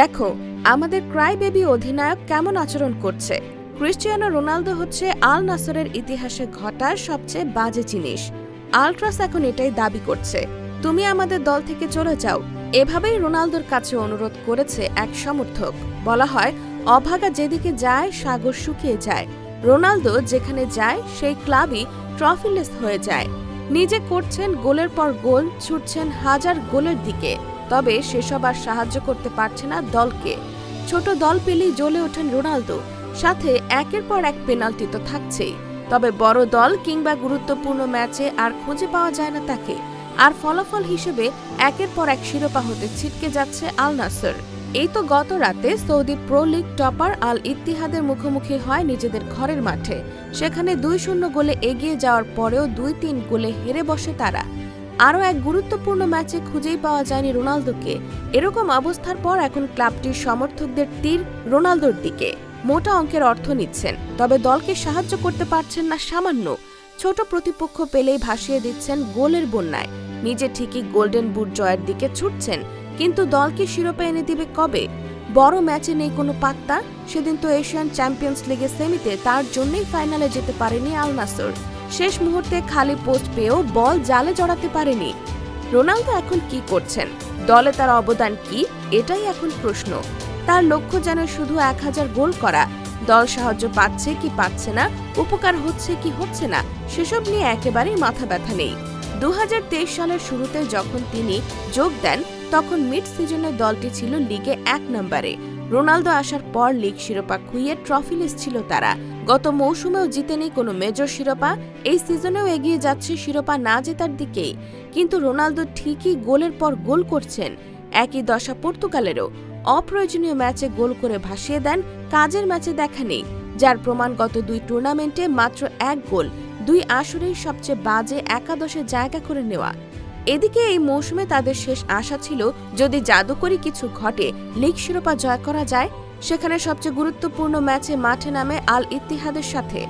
দেখো, আমাদের Cry baby অধিনায়ক কেমন আচরণ করছে। ক্রিস্টিয়ানো রোনালদো হচ্ছে আল নাসরের ইতিহাসে ঘটা সবচেয়ে বাজে জিনিস। আলট্রাস এখন এটাই দাবি করছে, তুমি আমাদের দল থেকে চলে যাও। এভাবেই রোনালদোর কাছে অনুরোধ করেছে এক সমর্থক। বলা হয়, অভাগা যেদিকে যায়, সাগর শুকিয়ে যায়। রোনালদো যেখানে যায়, সেই ক্লাবই ট্রফিলেস হয়ে যায়। নিজে করছেন গোলের পর গোল, ছুটছেন হাজার গোলের দিকে। তবে সেসব আর সাহায্য করতে পারছে না দলকে। ছোট দল পেলেই জ্বলে ওঠেন রোনালদো। সাথে একের পর এক পেনাল্টি তো থাকছেই। তবে বড় দল কিংবা গুরুত্বপূর্ণ ম্যাচে আর খুঁজে পাওয়া যায় না তাকে। আর ফলাফল হিসেবে একের পর এক শিরোপা হতে ছিটকে যাচ্ছে আল নাসর। এই তো গত রাতে Saudi pro league topper Al ইতিহাদের মুখোমুখি হয় নিজেদের ঘরের মাঠে। সেখানে দুই শূন্য গোলে এগিয়ে যাওয়ার পরেও দুই তিন গোলে হেরে বসে তারা। আরও এক গুরুত্বপূর্ণ ম্যাচে খুঁজেই পাওয়া যায়নি রোনালদোকে। এরকম অবস্থার পর এখন ক্লাবটির সমর্থকদের তীর রোনালদোর দিকে। মোটা অঙ্কের অর্থ নিচ্ছেন, তবে দলকে সাহায্য করতে পারছেন না সামান্য। ছোট প্রতিপক্ষ পেলেই ভাসিয়ে দিচ্ছেন গোলের বন্যায়। নিজে ঠিকই গোল্ডেন বুট জয়ের দিকে ছুটছেন, কিন্তু দলকে শিরোপা এনে দিবে কবে? বড় ম্যাচে নেই কোনো পাত্তা? সেদিন তো এশিয়ান চ্যাম্পিয়ন্স লিগের সেমিতে তার জন্যই ফাইনালে যেতে পারেনি আল নাসর। শেষ মুহূর্তে খালি পোস্ট পেয়েও বল জালে জড়াতে পারেনি। রোনালদো এখন কি করছেন? দলে তার অবদান কি? এটাই এখন প্রশ্ন। তার লক্ষ্য যেন শুধু এক হাজার গোল করা। দল সাহায্য পাচ্ছে কি পাচ্ছে না? উপকার হচ্ছে কি হচ্ছে না? সেসব নিয়ে একেবারেই মাথা ব্যথা নেই। দু হাজার তেইশ সালের শুরুতে যখন তিনি যোগ দেন, তখন মিড সিজনে দলটি ছিল লিগে এক নম্বরে। রোনালদো আসার পর লিগ শিরোপা খুইয়ে ট্রফিলেস ছিল তারা। গত মৌসুমেও জিতেনি কোনো মেজর শিরোপা, এই সিজনেও এগিয়ে যাচ্ছে শিরোপা না জেতার দিকেই। কিন্তু রোনালদো ঠিকই গোলের পর গোল করছেন। একই দশা পর্তুগালেরও। অপ্রয়োজনীয় ম্যাচে গোল করে ভাসিয়ে দেন, কাজের ম্যাচে দেখা নেই। যার প্রমাণ গত দুই টুর্নামেন্টে মাত্র এক গোল, দুই আসরেই সবচেয়ে বাজে একাদশে জায়গা করে নেওয়া। এদিকে এই মৌসুমে তাদের শেষ আশা ছিল, যদি জাদুকরি কিছু ঘটে, লিগ শিরোপা জয় করা যায়। সেখানে সবচেয়ে গুরুত্বপূর্ণ ম্যাচে মাঠে নামে আল ইতিহাদের সাথে।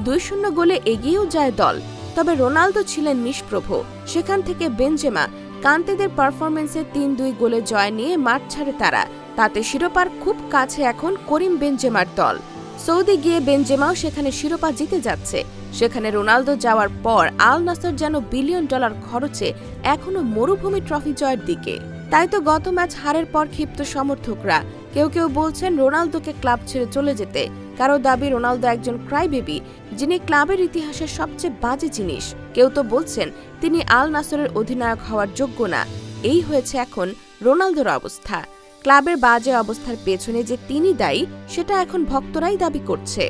দুই শূন্য গোলে এগিয়েও যায় দল। তবে রোনালদো ছিলেন নিষ্প্রভ। সেখান থেকে বেনজেমা কান্তেদের পারফরমেন্সে তিন দুই গোলে জয় নিয়ে মাঠ ছাড়ে তারা। তাতে শিরোপার খুব কাছে এখন করিম বেনজেমার দল। সৌদি গিয়ে বেনজেমাও সেখানে শিরোপা জিতে যাচ্ছে। সেখানে রোনালদো যাওয়ার পর আল নাসর যেন বিলিয়ন ডলার খরচে এখনও মরুভূমি ট্রফি জয়ের দিকে। তাই তো গত ম্যাচ হারের পর ক্ষিপ্ত সমর্থকরা। কেউ কেউ বলছেন রোনালদোকে ক্লাব ছেড়ে চলে যেতে। কারও দাবি রোনালদো একজন ক্রাই বেবি যিনি ক্লাবের ইতিহাসের সবচেয়ে বাজে জিনিস। কেউ তো বলছেন তিনি আল নাসরের অধিনায়ক হওয়ার যোগ্য না। এই হয়েছে এখন রোনালদোর অবস্থা। ক্লাবের বাজে অবস্থার পেছনে যে তিনি দায়ী সেটা এখন ভক্তরাই দাবি করছে।